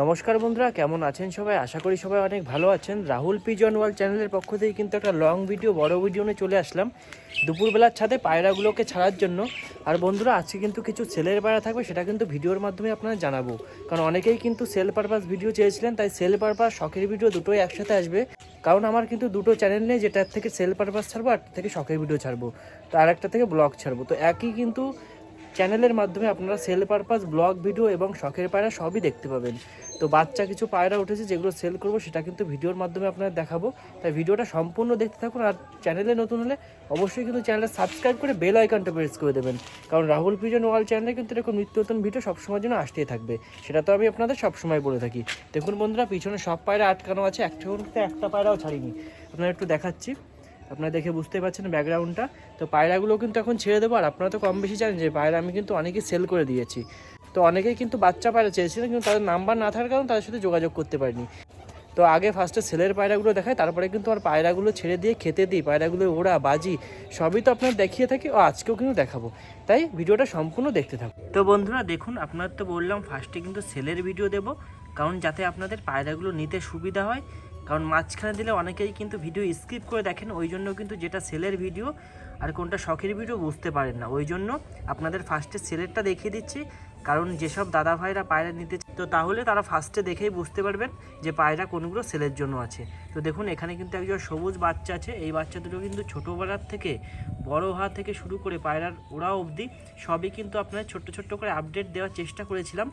নমস্কার বন্ধুরা, কেমন আছেন সবাই? আশা করি সবাই অনেক ভালো আছেন। রাহুল পিজন ওয়াল চ্যানেলের পক্ষ থেকে কিন্তু একটা লং ভিডিও, বড় ভিডিও নিয়ে চলে আসলাম। দুপুরবেলার ছাদে পায়রাগুলোকে ছাড়ার জন্য। আর বন্ধুরা, আজকে কিন্তু কিছু সেলের পায়রা থাকবে, সেটা কিন্তু ভিডিওর মাধ্যমে আপনারা জানাব। কারণ অনেকেই কিন্তু সেল পারপাস ভিডিও চেয়েছিলেন, তাই সেল পারপাস শখের ভিডিও দুটোই একসাথে আসবে। কারণ আমার কিন্তু দুটো চ্যানেল নেই, যেটার থেকে সেল পারপাস ছাড়বো, আর থেকে শখের ভিডিও ছাড়বো। তো আর একটা থেকে ব্লগ ছাড়বো। তো একই কিন্তু চ্যানেলের মাধ্যমে আপনারা সেল পারপাস, ব্লগ, ভিডিও এবং শখের পায়রা সবই দেখতে পাবেন। তো বাচ্চা কিছু পায়রা উঠেছে, যেগুলো সেল করব সেটা কিন্তু ভিডিওর মাধ্যমে আপনারা দেখাবো। তাই ভিডিওটা সম্পূর্ণ দেখতে থাকুন আর চ্যানেলে নতুন হলে অবশ্যই কিন্তু চ্যানেলটা সাবস্ক্রাইব করে বেল আইকনটা প্রেস করে দেবেন। কারণ রাহুল পিজন ওয়াল চ্যানেলে কিন্তু এরকম নিত্য নতুন ভিডিও সবসময়ের জন্য আসতেই থাকবে। সেটা তো আমি আপনাদের সবসময় বলে থাকি। দেখুন বন্ধুরা, পিছনে সব পায়রা আটকানো আছে, একটা একটা পায়রাও ছাড়িনি। আপনারা একটু দেখাচ্ছি। আপনারা দেখে বুঝতে পারছেন ব্যাকগ্রাউন্ডটা। তো পায়রাগুলো কিন্তু এখন ছেড়ে দেবো, আর আপনারা তো কম বেশি জানেন যে পায়রা আমি কিন্তু অনেকেই সেল করে দিয়েছি। তো অনেকেই কিন্তু বাচ্চা পায়রা চেয়েছিলেন, কিন্তু তাদের নাম্বার না থাকার কারণে তাদের সাথে যোগাযোগ করতে পারিনি। তো আগে ফার্স্টে সেলের পায়রাগুলো দেখায়, তারপরে কিন্তু আমার পায়রাগুলো ছেড়ে দিয়ে খেতে দিই, পায়রাগুলো ওড়া, বাজি, সবই তো আপনার দেখিয়ে থাকি ও আজকেও কিন্তু দেখাবো। তাই ভিডিওটা সম্পূর্ণ দেখতে থাকুন। তো বন্ধুরা দেখুন আপনার তো বললাম ফার্স্টে কিন্তু সেলের ভিডিও দেব, কারণ যাতে আপনাদের পায়রাগুলো নিতে সুবিধা হয় কারণ মাঝখানে দিলে অনেকেই কিন্তু ভিডিও স্কিপ করে দেখেন, ওই জন্য কিন্তু যেটা সেলের ভিডিও আর কোনটা শখের ভিডিও বুঝতে পারেন না। ওই জন্য আপনাদের ফার্স্টে সেলেরটা দেখিয়ে দিচ্ছি, কারণ যেসব দাদা ভাইরা পায়রা নিতে তো তাহলে তারা ফার্স্টে দেখেই বুঝতে পারবেন যে পায়রা কোনগুলো সেলের জন্য আছে। তো দেখুন, এখানে কিন্তু একজন সবুজ বাচ্চা আছে, এই বাচ্চা দুটো কিন্তু ছোটোবেলার থেকে, বড় হওয়া থেকে শুরু করে পায়রার ওরা অবধি সবই কিন্তু আপনার ছোট্ট ছোট্ট করে আপডেট দেওয়ার চেষ্টা করেছিলাম।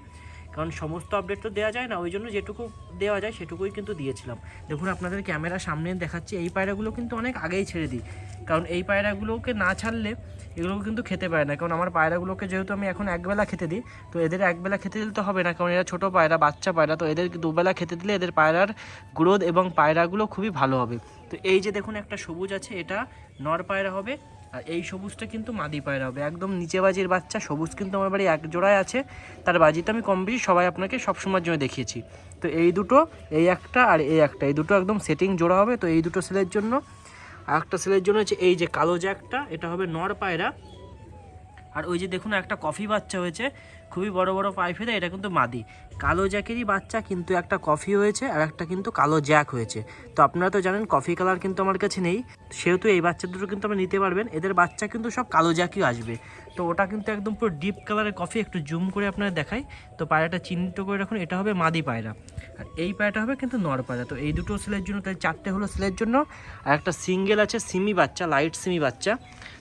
কারণ সমস্ত আপডেট তো দেওয়া যায় না, ওই জন্য যেটুকু দেওয়া যায় সেটুকুই কিন্তু দিয়েছিলাম। দেখুন, আপনাদের ক্যামেরা সামনে দেখাচ্ছি, এই পায়রাগুলো কিন্তু অনেক আগেই ছেড়ে দিই। কারণ এই পায়রাগুলোকে না ছাড়লে এগুলো কিন্তু খেতে পারে না। কারণ আমার পায়রাগুলোকে যেহেতু আমি এখন একবেলা খেতে দিই, তো এদের একবেলা খেতে দিলে তো হবে না। কারণ এরা ছোটো পায়রা, বাচ্চা পায়রা, তো এদের দুবেলা খেতে দিলে এদের পায়রার গ্রোথ এবং পায়রাগুলো খুবই ভালো হবে। তো এই যে দেখুন, একটা সবুজ আছে, এটা নর পায়রা হবে। আর এই সবুজটা কিন্তু মাদি পায়রা হবে। একদম নিচে বাজির বাচ্চা, সবুজ কিন্তু আমার বাড়ি এক জোড়ায় আছে। তার বাজিটা আমি কম বেশি সবাই আপনাকে সবসময়ের জন্য দেখিয়েছি। তো এই দুটো, এই একটা আর এই একটা, এই দুটো একদম সেটিং জোড়া হবে। তো এই দুটো সেলের জন্য, আর একটা সেলের জন্য হচ্ছে এই যে কালো জ্যাকটা, এটা হবে নর পায়রা। আর ওই যে দেখুন একটা কফি বাচ্চা হয়েছে খুবই বড় বড় পাইপেদা এটা কিন্তু মাদি। কালো জ্যাকেরই বাচ্চা, কিন্তু একটা কফি হয়েছে আর একটা কিন্তু কালো জ্যাক হয়েছে। তো আপনারা তো জানেন, কফি কালার কিন্তু আমার কাছে নেই। সেহেতু এই বাচ্চা দুটো কিন্তু আপনি নিতে পারবেন। এদের বাচ্চা কিন্তু সব কালো জ্যাকই আসবে। তো ওটা কিন্তু একদম পুরো ডিপ কালারের কফি, একটু জুম করে আপনারা দেখাই। তো পায়রাটা চিহ্নিত করে রাখুন, এটা হবে মাদি পায়রা। আর এই পায়রাটা হবে কিন্তু নর পায়রা। তো এই দুটো সেলের জন্য, তাই চারটে হলো সেলের জন্য। আর একটা সিঙ্গেল আছে, সিমি বাচ্চা, লাইট সিমি বাচ্চা।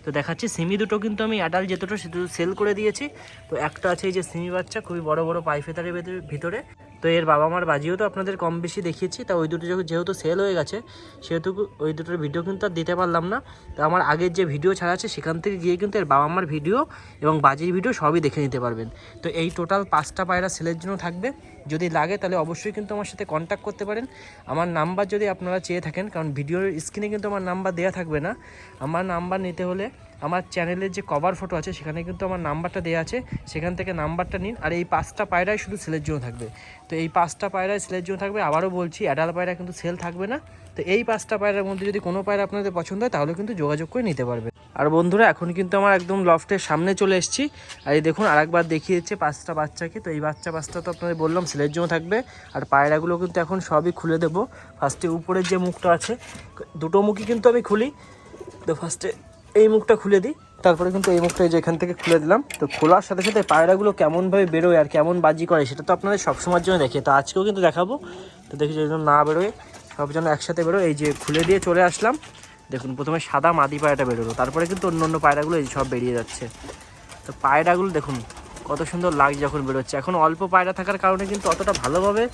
তো দেখাচ্ছি, সিমি দুটো কিন্তু আমি অ্যাডাল যে দুটো সে সেল করে দিয়েছি। তো একটা আছে এই যে সিমি বাচ্চা, খুবই বড় বড় পাইফেতারের ভেতরে- ভিতরে। তো এর বাবা মার বাজিও তো আপনাদের কম বেশি দেখিয়েছি। তা ওই দুটো যেহেতু সেল হয়ে গেছে, সেহেতু ওই দুটোর ভিডিও কিন্তু আর দিতে পারলাম না। তো আমার আগের যে ভিডিও ছাড়া আছে, সেখান থেকে গিয়ে কিন্তু এর বাবা মার ভিডিও এবং বাজির ভিডিও সবই দেখে নিতে পারবেন। তো এই টোটাল পাঁচটা পায়রা সেলের জন্য থাকবে। যদি লাগে তাহলে অবশ্যই কিন্তু আমার সাথে কন্ট্যাক্ট করতে পারেন। আমার নাম্বার যদি আপনারা চেয়ে থাকেন, কারণ ভিডিওর স্ক্রিনে কিন্তু আমার নাম্বার দেওয়া থাকবে না। আমার নাম্বার নিতে হলে আমার চ্যানেলের যে কভার ফটো আছে, সেখানে কিন্তু আমার নাম্বারটা দেওয়া আছে। সেখান থেকে নাম্বারটা নিন। আর এই পাঁচটা পায়রাই শুধু সেলের জন্য থাকবে। তো এই পাঁচটা পায়রাই সেলের জন্য থাকবে। আবারও বলছি অ্যাডাল পায়রা কিন্তু সেল থাকবে না। তো এই পাঁচটা পায়রার মধ্যে যদি কোনো পায়রা আপনাদের পছন্দ হয়, তাহলে কিন্তু যোগাযোগ করে নিতে পারবে আর বন্ধুরা, এখন কিন্তু আমার একদম লফটের সামনে চলে এসেছি। আর এই দেখুন, আরেকবার দেখিয়ে দিচ্ছে পাঁচটা বাচ্চাকে। তো এই বাচ্চা পাঁচটা তো আপনাদের বললাম সেলের জন্য থাকবে। আর পায়রাগুলো কিন্তু এখন সবই খুলে দেবো। ফার্স্টে উপরের যে মুখটা আছে, দুটো মুখই কিন্তু আমি খুলি। তো ফার্স্টে এই মুখটা খুলে দিই। তারপরে কিন্তু এই মুখটা যে এখান থেকে খুলে দিলাম। তো খোলার সাথে সাথে পায়রাগুলো কেমনভাবে বেরোয় আর কেমন বাজি করে, সেটা তো আপনাদের সবসময়ের জন্য দেখে। তো আজকেও কিন্তু দেখাবো। তো দেখি যেন না বেরোয়, সব যেন একসাথে বেরোয়। এই যে খুলে দিয়ে চলে আসলাম। দেখুন, প্রথমে সাদা মাদি পায়রাটা বেরোলো। তারপরে কিন্তু অন্য অন্য পায়রাগুলো এই সব বেরিয়ে যাচ্ছে। তো পায়রাগুলো দেখুন, কত সুন্দর লাগছে যখন বেরোচ্ছে। এখন অল্প পায়রা থাকার কারণে কিন্তু অতটা ভালোভাবে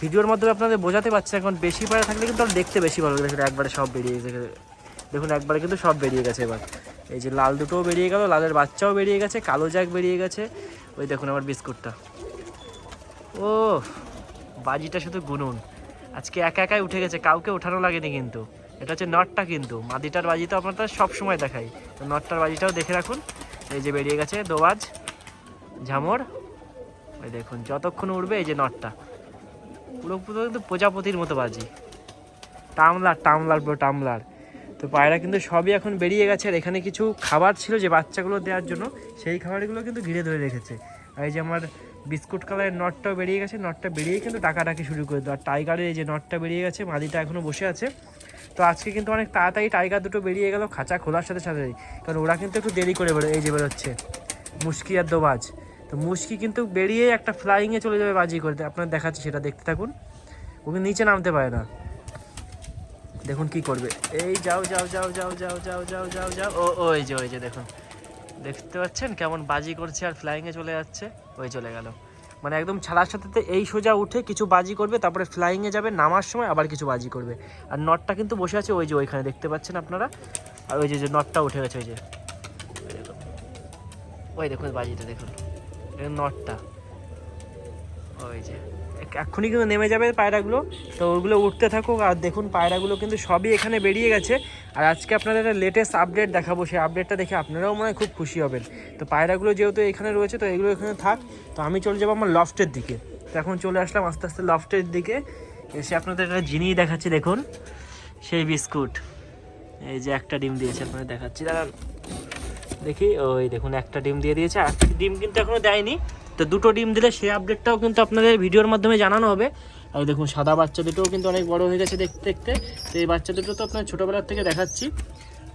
ভিডিওর মাধ্যমে আপনাদের বোঝাতে পারছে এখন বেশি পায়রা থাকলে কিন্তু দেখতে বেশি ভালো লাগে একবারে সব বেরিয়ে দেখুন, একবারে কিন্তু সব বেরিয়ে গেছে এবার। এই যে লাল দুটোও বেরিয়ে গেল, লালের বাচ্চাও বেরিয়ে গেছে, কালো জ্যাক বেরিয়ে গেছে। ওই দেখুন আমার বিস্কুটটা। ও বাজিটা শুধু গুনুন। আজকে একা একাই উঠে গেছে, কাউকে ওঠানো লাগেনি কিন্তু। এটা হচ্ছে নটটা কিন্তু। মাদিটার বাজি তো আপনারা সব সময় দেখাই। তো নটটার বাজিটাও দেখে রাখুন। এই যে বেরিয়ে গেছে দোবাজ, ঝামর। ওই দেখুন, যতক্ষণ উঠবে এই যে নটটা। পুরো পুরো কিন্তু প্রজাপতির মতো বাজি। টামলার টামলার, পুরো টামলার। তো পায়রা কিন্তু সবই এখন বেরিয়ে গেছে। আর এখানে কিছু খাবার ছিল যে বাচ্চাগুলো দেওয়ার জন্য, সেই খাবারগুলো কিন্তু ঘিরে ধরে রেখেছে। আর এই যে আমার বিস্কুট কালারের নটটাও বেরিয়ে গেছে, নটটা বেরিয়েই কিন্তু টাকাটাকি শুরু করে দেওয়া। টাইগারের এই যে নটটা বেরিয়ে গেছে, মাদিটা এখনও বসে আছে। তো আজকে কিন্তু অনেক তাড়াতাড়ি টাইগার দুটো বেরিয়ে গেল, খাঁচা খোলার সাথে সাথেই কারণ ওরা কিন্তু একটু দেরি করে বেরো এই যে বেরোচ্ছে। মুশকি আর দোবাজ। তো মুশকি কিন্তু বেরিয়ে একটা ফ্লাইংয়ে চলে যাবে বাজি করতে আপনার দেখাচ্ছি, সেটা দেখতে থাকুন। ওকে নিচে নামতে পারে না। দেখুন কি করবে। এই যাও যাও যাও যাও যাও যাও যাও যাও যাও। ও ওই যে ওই যে দেখুন। দেখতে পাচ্ছেন কেমন বাজি করছে আর ফ্লাইংয়ে চলে যাচ্ছে? ওই চলে গেল। মানে একদম ছাড়ার সাথে এই সোজা উঠে কিছু বাজি করবে, তারপরে ফ্লাইংয়ে যাবে, নামার সময় আবার কিছু বাজি করবে। আর নটটা কিন্তু বসে আছে ওই যে ওইখানে, দেখতে পাচ্ছেন আপনারা? আর ওই যে যে নটটা উঠে গেছে, ওই যে। ওই দেখুন। বাজিটা দেখুন। নটটা ওই যে। এক্ষুনি কিন্তু নেমে যাবে পায়রাগুলো। তো ওগুলো উঠতে থাকুক আর দেখুন পায়রাগুলো কিন্তু সবই এখানে বেরিয়ে গেছে। আর আজকে আপনাদের একটা লেটেস্ট আপডেট দেখাবো। সেই আপডেটটা দেখে আপনারাও মনে হয় খুব খুশি হবেন। তো পায়রাগুলো যেহেতু এখানে রয়েছে, তো এগুলো এখানে থাক। তো আমি চলে যাব আমার লফটের দিকে। তো এখন চলে আসলাম আস্তে আস্তে লফটের দিকে। এসে আপনাদের একটা জিনিস দেখাচ্ছি, দেখুন। সেই বিস্কুট। এই যে একটা ডিম দিয়েছে, আপনাদের দেখাচ্ছি। দাঁড়ান। দেখি, ওই দেখুন, একটা ডিম দিয়ে দিয়েছে। আর ডিম কিন্তু এখনও দেয়নি। তো দুটো ডিম দিলে সেই আপডেটটাও কিন্তু আপনাদের ভিডিওর মাধ্যমে জানানো হবে। আর দেখুন, সাদা বাচ্চা দুটোও কিন্তু অনেক বড় হয়ে গেছে দেখতে দেখতে। তো এই বাচ্চা দুটো তো আপনার ছোটোবেলার থেকে দেখাচ্ছি।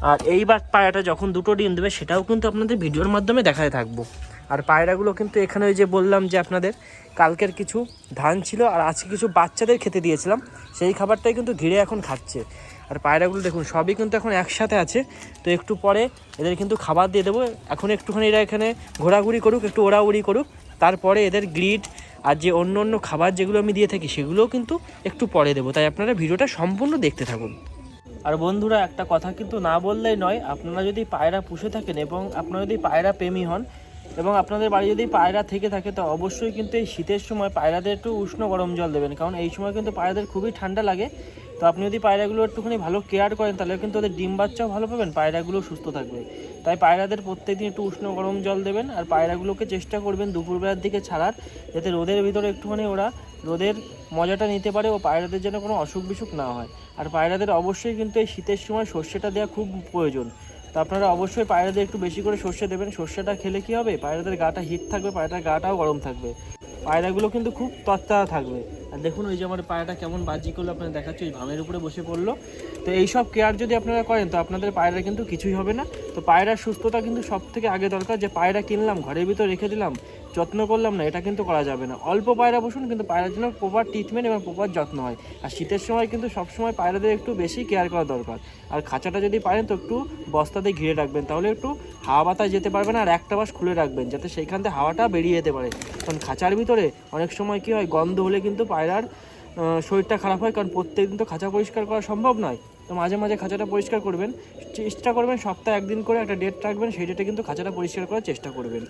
আর এই বা, পায়রাটা যখন দুটো ডিম দেবে, সেটাও কিন্তু আপনাদের ভিডিওর মাধ্যমে দেখাতে থাকব। আর পায়রাগুলো কিন্তু এখানে ওই যে বললাম যে আপনাদের, কালকের কিছু ধান ছিল আর আজকে কিছু বাচ্চাদের খেতে দিয়েছিলাম। সেই খাবারটাই কিন্তু ঘিরে এখন খাচ্ছে। আর পায়রাগুলো দেখুন, সবই কিন্তু এখন একসাথে আছে। তো একটু পরে এদের কিন্তু খাবার দিয়ে দেবো। এখন একটুখানি এরা এখানে ঘোরাঘুরি করুক, একটু ওড়াউড়ি করুক। তারপরে এদের গ্রিড আর যে অন্য অন্য খাবার যেগুলো আমি দিয়ে থাকি, সেগুলোও কিন্তু একটু পরে দেবো। তাই আপনারা ভিডিওটা সম্পূর্ণ দেখতে থাকুন। আর বন্ধুরা, একটা কথা কিন্তু না বললেই নয়, আপনারা যদি পায়রা পুষে থাকেন এবং আপনারা যদি পায়রা প্রেমী হন এবং আপনাদের বাড়ি যদি পায়রা থেকে থাকে, তো অবশ্যই কিন্তু এই শীতের সময় পায়রাদের একটু উষ্ণ গরম জল দেবেন। কারণ এই সময় কিন্তু পায়রাদের খুবই ঠান্ডা লাগে। তো আপনি যদি পায়রাগুলো একটুখানি ভালো কেয়ার করেন, তাহলে কিন্তু ওদের ডিম বাচ্চাও ভালো পাবেন পায়রাগুলো সুস্থ থাকবে। তাই পায়রাদের প্রত্যেকদিন একটু উষ্ণ গরম জল দেবেন আর পায়রাগুলোকে চেষ্টা করবেন দুপুরবেলার দিকে ছাড়ার, যাতে রোদের ভিতরে একটুখানি ওরা রোদের মজাটা নিতে পারে ও পায়রাদের যেন কোনো অসুখ বিসুখ না হয়। আর পায়রাদের অবশ্যই কিন্তু এই শীতের সময় সর্ষেটা দেওয়া খুব প্রয়োজন। তো আপনারা অবশ্যই পায়রাদের একটু বেশি করে সর্ষে দেবেন। সর্ষেটা খেলে কি হবে? পায়রাদের গাটা হিট থাকবে পায়রাটার গাটাও গরম থাকবে। পায়রাগুলো কিন্তু খুব তত্তা থাকবে। আর দেখুন, ওই যে আমার পায়রাটা কেমন বাজি করল, আপনারা দেখাচ্ছি, ওই ভামের উপরে বসে পড়ল। তো এইসব কেয়ার যদি আপনারা করেন, তো আপনাদের পায়রা কিন্তু কিছুই হবে না। তো পায়রার সুস্থতা কিন্তু সব থেকে আগে দরকার, যে পায়রা কিনলাম, ঘরের ভিতর রেখে দিলাম যত্ন করলাম না, এটা কিন্তু করা যাবে না। অল্প পায়রা বসুন, কিন্তু পায়রার জন্য প্রপার ট্রিটমেন্ট এবং প্রপার যত্ন হয়। আর শীতের সময় কিন্তু সবসময় পায়রাদের একটু বেশি কেয়ার করা দরকার। আর খাঁচাটা যদি পারেন তো একটু বস্তাতে ঘিরে রাখবেন, তাহলে একটু হাওয়া বাতাস যেতে পারবে না, আর একটা বাস খুলে রাখবেন, যাতে সেইখান থেকে হাওয়াটা বেরিয়ে যেতে পারে। কারণ খাঁচার ভিতরে অনেক সময় কি হয়, গন্ধ হলে কিন্তু পায়রার শরীরটা খারাপ হয়, কারণ প্রত্যেকদিন তো খাঁচা পরিষ্কার করা সম্ভব নয়। তো মাঝে মাঝে খাঁচাটা পরিষ্কার করবেন, চেষ্টা করবেন সপ্তাহে একদিন করে একটা ডেট রাখবেন, সেই ডেটে কিন্তু খাঁচাটা পরিষ্কার করার চেষ্টা করবেন।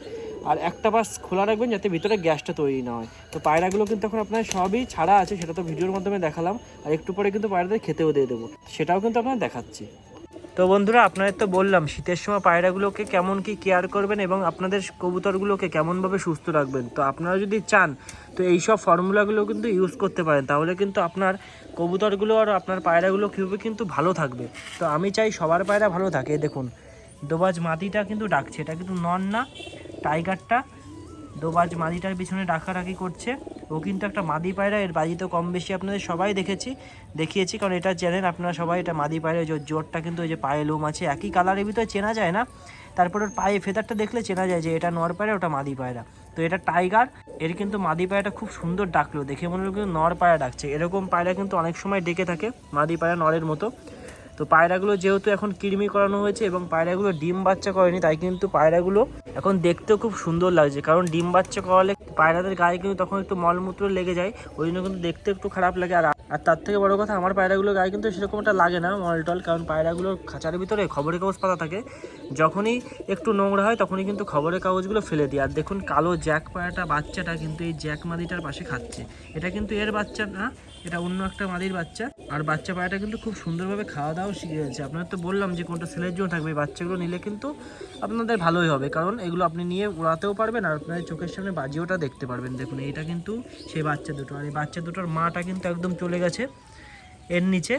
আর একটা বাস খোলা রাখবেন যাতে ভিতরে গ্যাসটা তৈরি না হয়। তো পায়রাগুলো কিন্তু এখন আপনার সবই ছাড়া আছে, সেটা তো ভিডিওর মাধ্যমে দেখালাম। আর একটু পরে কিন্তু পায়রাদের খেতেও দিয়ে দেবো। সেটাও কিন্তু আপনার দেখাচ্ছি। তো বন্ধুরা, আপনাদের তো বললাম, শীতের সময় পায়রাগুলোকে কেমন কি কেয়ার করবেন এবং আপনাদের কবুতরগুলোকে কেমনভাবে সুস্থ রাখবেন? তো আপনারা যদি চান, তো এই সব ফর্মুলাগুলো কিন্তু ইউজ করতে পারেন। তাহলে কিন্তু আপনার কবুতরগুলো আর আপনার পায়রাগুলো খুবই কিন্তু ভালো থাকবে। তো আমি চাই সবার পায়রা ভালো থাকে। দেখুন, দোবাজ মাটিটা কিন্তু ডাকছে। এটা কিন্তু নন না টাইগারটা। দোবাজ মাদিটার পিছনে ডাকাডাকি করছে। ও কিন্তু একটা মাদি পায়রা, এর বাজি তো কম বেশি আপনাদের সবাই দেখেছি, দেখিয়েছি, কারণ এটা চেনেন আপনারা সবাই, এটা মাদি পায়রা যে জোরটা কিন্তু ওই যে পায়ে লোম আছে, একই কালারের ভিতরে চেনা যায় না। তারপর ওর পায়ে ফেদারটা দেখলে চেনা যায় যে এটা নর পায়রা, ওটা মাদি পায়রা। তো এটা টাইগার, এর কিন্তু মাদি পায়রাটা খুব সুন্দর ডাকলো, দেখে মনে হলো কিন্তু নর পায়রা ডাকছে। এরকম পায়রা কিন্তু অনেক সময় ডেকে থাকে, মাদি পায়রা নরের মতো। তো পায়রাগুলো যেহেতু এখন কৃমি করানো হয়েছে এবং পায়রাগুলো ডিম বাচ্চা করেনি, তাই কিন্তু পায়রাগুলো এখন দেখতেও খুব সুন্দর লাগছে। কারণ ডিম বাচ্চা করালে পায়রাদের গায়ে কিন্তু তখন একটু মলমূত্র লেগে যায় ওই জন্য কিন্তু দেখতে একটু খারাপ লাগে। আর আর তার থেকে বড় কথা, আমার পায়রাগুলোর গায়ে কিন্তু সেরকম একটা লাগে না মলটল, কারণ পায়রাগুলোর খাঁচার ভিতরে খবরের কাগজ পাতা থাকে। যখনই একটু নোংরা হয়, তখনই কিন্তু খবরের কাগজগুলো ফেলে দিই। আর দেখুন, কালো জ্যাক পায়রাটা বাচ্চাটা কিন্তু এই জ্যাক মাদিটার পাশে খাচ্ছে। এটা কিন্তু এর বাচ্চা না এটা অন্য একটা মাদির বাচ্চা। আর বাচ্চা পায়রাটা কিন্তু খুব সুন্দরভাবে খাওয়া দাওয়া শিখে গেছে। আপনার তো বললাম যে কোনটা সেলের জন্য থাকবে বাচ্চাগুলো নিলে কিন্তু আপনাদের ভালোই হবে। কারণ এগুলো আপনি নিয়ে উড়াতেও পারবেন আর আপনাদের চোখের সামনে বাজিওটা দেখতে পারবেন। দেখুন, এইটা কিন্তু সেই বাচ্চা দুটো। আর এই বাচ্চা দুটোর মাটা কিন্তু একদম চলে গেছে এর নিচে।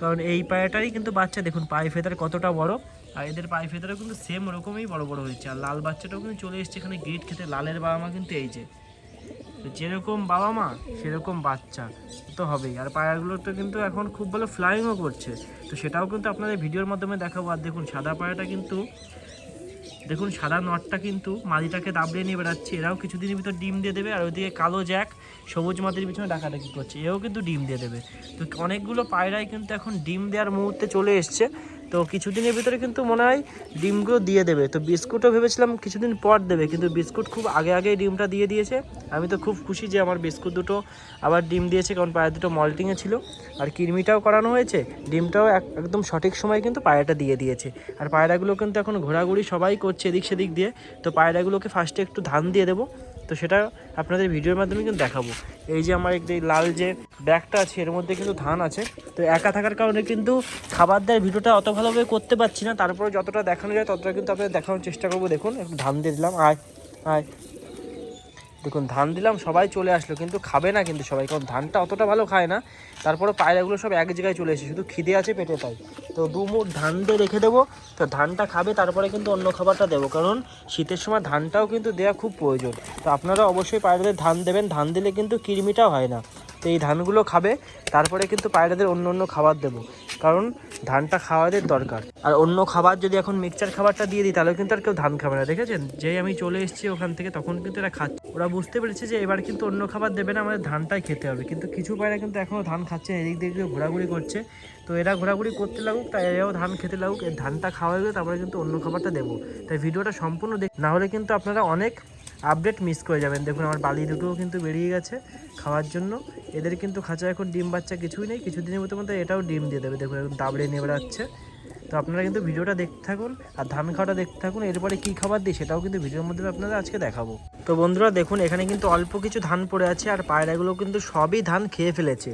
কারণ এই পায়রাটারই কিন্তু বাচ্চা, দেখুন, পায়ে ফেদার কতটা বড়। আর এদের পায়ে ফেদারও কিন্তু সেম ওরকমই বড় বড় হয়েছে। আর লাল বাচ্চাটাও কিন্তু চলে এসেছে এখানে গেট খেতে। লালের বাবা মা কিন্তু এই যে। যেরকম বাবা মা, সেরকম বাচ্চা। তো হবেই। আর পায়রাগুলো তো কিন্তু এখন খুব ভালো ফ্লাইংও করছে। তো সেটাও কিন্তু আপনাদের ভিডিওর মাধ্যমে দেখাবো। আর দেখুন, সাদা পায়রাটা কিন্তু, দেখুন, সাদা নটটা কিন্তু মাদিটাকে দাবড়িয়ে নিয়ে বেড়াচ্ছে। এরাও কিছুদিনের ভিতর ডিম দিয়ে দেবে। আর ওইদিকে কালো জ্যাক সবুজ মাদির পিছনে ডাকাডাকি করছে। এও কিন্তু ডিম দিয়ে দেবে। তো অনেকগুলো পায়রাই কিন্তু এখন ডিম দেওয়ার মুহূর্তে চলে এসছে। তো কিছুদিনের ভিতরে কিন্তু মনে হয় ডিমগুলো দিয়ে দেবে। তো বিস্কুটও ভেবেছিলাম কিছুদিন পর দেবে, কিন্তু বিস্কুট খুব আগে আগেই ডিমটা দিয়ে দিয়েছে। আমি তো খুব খুশি যে আমার বিস্কুট দুটো আবার ডিম দিয়েছে, কারণ পায়রা দুটো মল্টিংয়ে ছিল। আর কিরমিটাও করানো হয়েছে, ডিমটাও এক- একদম সঠিক সময় কিন্তু পায়রাটা দিয়ে দিয়েছে। আর পায়রাগুলো কিন্তু এখন ঘোরাঘুরি সবাই করছে এদিক সেদিক দিয়ে। তো পায়রাগুলোকে ফার্স্টে একটু ধান দিয়ে দেবো। তো সেটা আপনাদের ভিডিওর মাধ্যমে কিন্তু দেখাবো। এই যে আমার এই লাল যে ব্যাগটা আছে, এর মধ্যে কিন্তু ধান আছে। তো একা থাকার কারণে কিন্তু খাবার দেওয়ার ভিডিওটা অত ভালোভাবে করতে পারছি না। তারপরে যতটা দেখানো যায়, ততটা কিন্তু আপনাদের দেখানোর চেষ্টা করব। দেখুন, একটু ধান দিয়ে দিলাম। আয় আয়। দেখুন, ধান দিলাম, সবাই চলে আসলো, কিন্তু খাবে না কিন্তু সবাই, কারণ ধানটা অতটা ভালো খায় না। তারপরে পায়রাগুলো সব এক জায়গায় চলে এসেছে, শুধু খিদে আছে পেটে তাই। তো দু মুঠ ধান দিয়ে রেখে দেবো, তো ধানটা খাবে, তারপরে কিন্তু অন্য খাবারটা দেবো, কারণ শীতের সময় ধানটাও কিন্তু দেওয়া খুব প্রয়োজন। তো আপনারা অবশ্যই পায়রাদের ধান দেবেন, ধান দিলে কিন্তু কিরমিটাও হয় না। তো এই ধানগুলো খাবে, তারপরে কিন্তু পায়রাদের অন্য অন্য খাবার দেবো। কারণ ধানটা খাওয়াদের দরকার। আর অন্য খাবার যদি এখন মিক্সচার খাবারটা দিয়ে দিই তাহলে কিন্তু আর কেউ ধান খাবে না, দেখেছেন? যেই আমি চলে এসেছি ওখান থেকে তখন কিন্তু এরা খাচ্ছে। ওরা বুঝতে পেরেছে যে এবার কিন্তু অন্য খাবার দেবে না, আমাদের ধানটাই খেতে হবে। কিন্তু কিছু পায়রা কিন্তু এখনও ধান খাচ্ছে এদিক দিয়ে ঘোরাঘুরি করছে। তো এরা ঘোরাঘুরি করতে লাগুক, তাই এরাও ধান খেতে লাগুক ধানটা খাওয়া গেলে তারপরে কিন্তু অন্য খাবারটা দেবো। তাই ভিডিওটা সম্পূর্ণ দেখ না হলে কিন্তু আপনারা অনেক আপডেট মিস করে যাবেন। দেখুন, আমার বালি দুটোও কিন্তু বেরিয়ে গেছে খাওয়ার জন্য। এদের কিন্তু খাঁচা এখন ডিম বাচ্চা কিছুই নেই, কিছুদিনের মতো মধ্যে এটাও ডিম দিয়ে দেবে। দেখুন এখন দাবড়ে নিয়ে বেড়াচ্ছে তো আপনারা কিন্তু ভিডিওটা দেখতে থাকুন আর ধান খাওয়াটা দেখতে থাকুন, এরপরে কী খাবার দিই সেটাও কিন্তু ভিডিওর মধ্যে আপনারা আজকে দেখাবো। তো বন্ধুরা, দেখুন, এখানে কিন্তু অল্প কিছু ধান পড়ে আছে আর পায়রাগুলো কিন্তু সবই ধান খেয়ে ফেলেছে।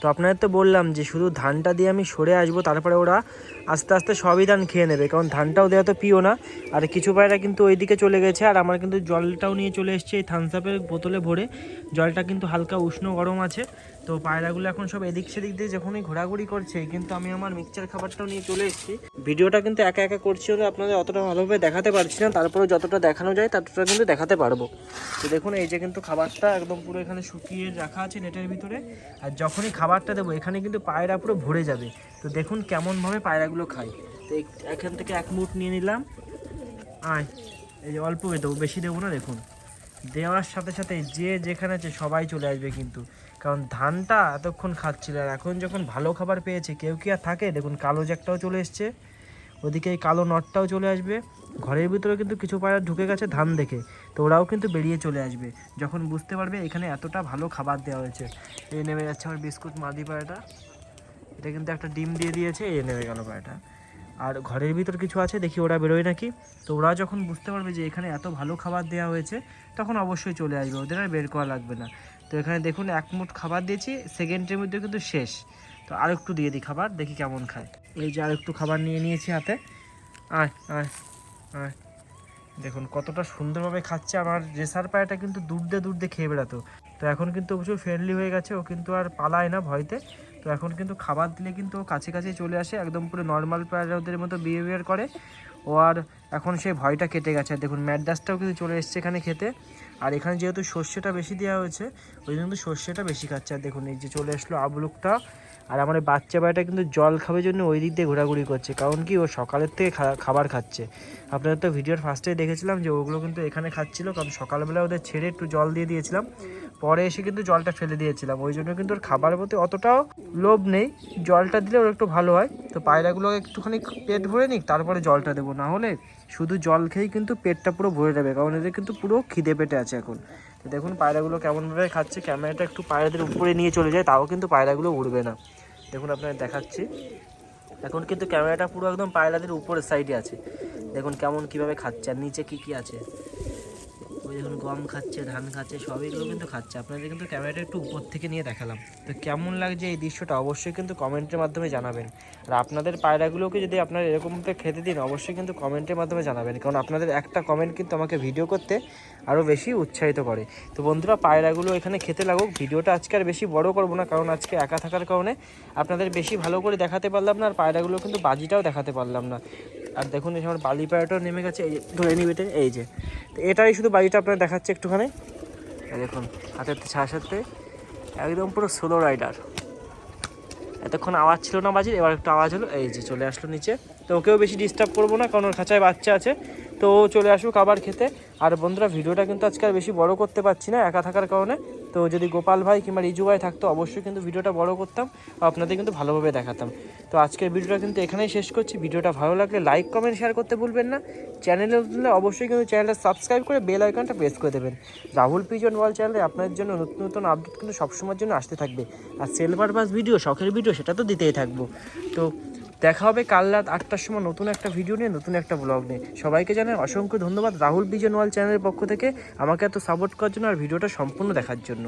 তো আপনাদের তো বললাম যে শুধু ধানটা দিয়ে আমি সরে আসব, তারপরে ওরা আস্তে আস্তে সবই ধান খেয়ে নেবে, কারণ ধানটাও দেওয়া তো পিও না। আর কিছু পায়রা কিন্তু ওইদিকে চলে গেছে, আর আমার কিন্তু জলটাও নিয়ে চলে এসছে এই থানসাপের বোতলে ভরে। জলটা কিন্তু হালকা উষ্ণ গরম আছে। তো পায়রাগুলো এখন সব এদিক সেদিক দিয়ে যখনই ঘোরাঘুরি করছে, কিন্তু আমি আমার মিক্সচার খাবারটাও নিয়ে চলে এসেছি। ভিডিওটা কিন্তু একা একা করছি হলে আপনাদের অতটা ভালোভাবে দেখাতে পারছি না, তারপরে যতটা দেখানো যায় ততটা কিন্তু দেখাতে পারব। তো দেখুন, এই যে কিন্তু খাবারটা একদম পুরো এখানে শুকিয়ে রাখা আছে নেটের ভিতরে, আর যখনই খাবারটা দেবো, এখানে কিন্তু পায়রা পুরো ভরে যাবে। তো দেখুন কেমনভাবে পায়রাগুলো খায়। তো এখান থেকে এক মুঠ নিয়ে নিলাম। আয়, এই যে অল্প দেবো, বেশি দেবো না, দেখুন। দেওয়ার সাথে সাথে যে যেখানে আছে সবাই চলে আসবে কিন্তু। কারণ ধানটা এতক্ষণ খাচ্ছিল আর এখন যখন ভালো খাবার পেয়েছে, কেউ কি আর থাকে? দেখুন, কালো জ্যাকটাও চলে এসছে। ওদিকে এই কালো নটটাও চলে আসবে। ঘরের ভিতরে কিন্তু কিছু পায়রা ঢুকে গেছে ধান দেখে। তো ওরাও কিন্তু বেরিয়ে চলে আসবে। যখন বুঝতে পারবে এখানে এতটা ভালো খাবার দেওয়া হয়েছে। এই নেমে যাচ্ছে আমার বিস্কুট মাদি পায়রাটা এটা কিন্তু একটা ডিম দিয়ে দিয়েছে, এই নেমে গেল পায়রাটা আর ঘরের ভিতর কিছু আছে, দেখি ওরা বেরোয় নাকি। তো ওরা যখন বুঝতে পারবে যে এখানে এত ভালো খাবার দেওয়া হয়েছে, তখন অবশ্যই চলে আসবে। ওদের আর বের করা লাগবে না। তো এখানে দেখুন, এক মুঠ খাবার দিয়েছি, সেকেন্ডের মধ্যে কিন্তু শেষ। তো আর একটু দিয়ে দিই খাবার, দেখি কেমন খায়। এই যে আর একটু খাবার নিয়ে নিয়েছি হাতে। আয় আয় আয়। দেখুন, কতটা সুন্দরভাবে খাচ্ছে আমার রেসার পায়রাটা কিন্তু দূর দিয়ে দূর দিয়ে খেয়ে বেড়াতো। তো এখন কিন্তু প্রচুর ফ্রেন্ডলি হয়ে গেছে, ও কিন্তু আর পালায় না ভয়তে। তো এখন কিন্তু খাবার দিলে কিন্তু ও কাছে কাছে চলে আসে, একদম পুরো নর্মাল পায়রাদের মতো বিহেভিয়ার করে। ও আর এখন সেই ভয়টা কেটে গেছে। দেখুন, ম্যাডাসটাও কিন্তু চলে এসছে এখানে খেতে। আর এখানে যেহেতু সর্ষেটা বেশি দেওয়া হয়েছে, ওই জন্য কিন্তু সর্ষেটা বেশি খাচ্ছে। আর দেখুন, এই যে চলে আসলো আবলুকটা। আর আমার বাচ্চা বাড়িটা কিন্তু জল খাবার জন্য ওই দিক দিয়ে ঘোরাঘুরি করছে। কারণ কি, ও সকালের থেকে খাবার খাচ্ছে। আপনাদের তো ভিডিওর ফার্স্টেই দেখেছিলাম যে ওগুলো কিন্তু এখানে খাচ্ছিল। কারণ সকালবেলা ওদের ছেড়ে একটু জল দিয়ে দিয়েছিলাম। পরে এসে কিন্তু জলটা ফেলে দিয়েছিলাম। ওই জন্য কিন্তু ওর খাবারের প্রতি অতটাও লোভ নেই। জলটা দিলে ওর একটু ভালো হয়। তো পায়রাগুলো একটুখানি পেট ভরে নিক, তারপরে জলটা দেবো। না হলে শুধু জল খেয়েই কিন্তু পেটটা পুরো ভরে যাবে, কারণ এদের কিন্তু পুরো খিদে পেটে আছে এখন। তো দেখুন, পায়রাগুলো কেমনভাবে খাচ্ছে, ক্যামেরাটা একটু পায়রাদের উপরে নিয়ে চলে যায়, তাও কিন্তু পায়রাগুলো উড়বে না। দেখুন, আপনাদের দেখাচ্ছি। এখন কিন্তু ক্যামেরাটা পুরো একদম পায়রাদের উপরের সাইডে আছে। দেখুন, কেমন কীভাবে খাচ্ছে, আর নিচে কী কী আছে। ওই দেখুন গম খাচ্ছে, ধান খাচ্ছে সব এগুলো কিন্তু খাচ্ছে। আপনাদের কিন্তু ক্যামেরাটা একটু উপর থেকে নিয়ে দেখালাম। তো কেমন লাগছে এই দৃশ্যটা অবশ্যই কিন্তু কমেন্টের মাধ্যমে জানাবেন। আর আপনাদের পায়রাগুলোকে যদি আপনারা এরকমভাবে খেতে দিন, অবশ্যই কিন্তু কমেন্টের মাধ্যমে জানাবেন। কারণ আপনাদের একটা কমেন্ট কিন্তু আমাকে ভিডিও করতে আরও বেশি উৎসাহিত করে। তো বন্ধুরা, পায়রাগুলো এখানে খেতে লাগুক। ভিডিওটা আজকে আর বেশি বড় করব না, কারণ আজকে একা থাকার কারণে আপনাদের বেশি ভালো করে দেখাতে পারলাম না, আর পায়রাগুলো কিন্তু বাজিটাও দেখাতে পারলাম না। আর দেখুন এই আমার বালি পায়রাটাও নেমে গেছে, এই যে ধরে নিবে এই যে। তো এটাই শুধু বাড়িটা আপনার দেখাচ্ছে একটুখানি। দেখুন হাতের ছাড়ার সাথে, একদম পুরো সোলো রাইডার এতক্ষণ আওয়াজ ছিল না বাজির, এবার একটু আওয়াজ হলো, এই যে চলে আসলো নিচে। তো ওকেও বেশি ডিস্টার্ব করব না, কারণ ওর খাঁচায় বাচ্চা আছে। তো চলে আসুক আবার খেতে। আর বন্ধুরা, ভিডিওটা কিন্তু আজকে আর বেশি বড় করতে পারছি না, একা থাকার কারণে। তো যদি গোপাল ভাই কিংবা রিজু ভাই থাকতো, অবশ্যই কিন্তু ভিডিওটা বড় করতাম, আপনাদের কিন্তু ভালোভাবে দেখাতাম। তো আজকের ভিডিওটা কিন্তু এখানেই শেষ করছি। ভিডিওটা ভালো লাগলে লাইক কমেন্ট শেয়ার করতে ভুলবেন না। চ্যানেলে হলে অবশ্যই কিন্তু চ্যানেলটা সাবস্ক্রাইব করে বেল আইকনটা প্রেস করে দেবেন। রাহুল পিজন ওয়াল চ্যানেলে আপনাদের জন্য নতুন নতুন আপডেট কিন্তু সবসময়ের জন্য আসতে থাকবে। আর সেলভার বাস ভিডিও শখের ভিডিও সেটা তো দিতেই থাকব। তো দেখা হবে কাল রাত আটটার সময় নতুন একটা ভিডিও নিয়ে, নতুন একটা ব্লগ নিয়ে। সবাইকে জানাই অসংখ্য ধন্যবাদ রাহুল বিজনওয়াল চ্যানেলের পক্ষ থেকে আমাকে এত সাপোর্ট করার জন্য আর ভিডিওটা সম্পূর্ণ দেখার জন্য।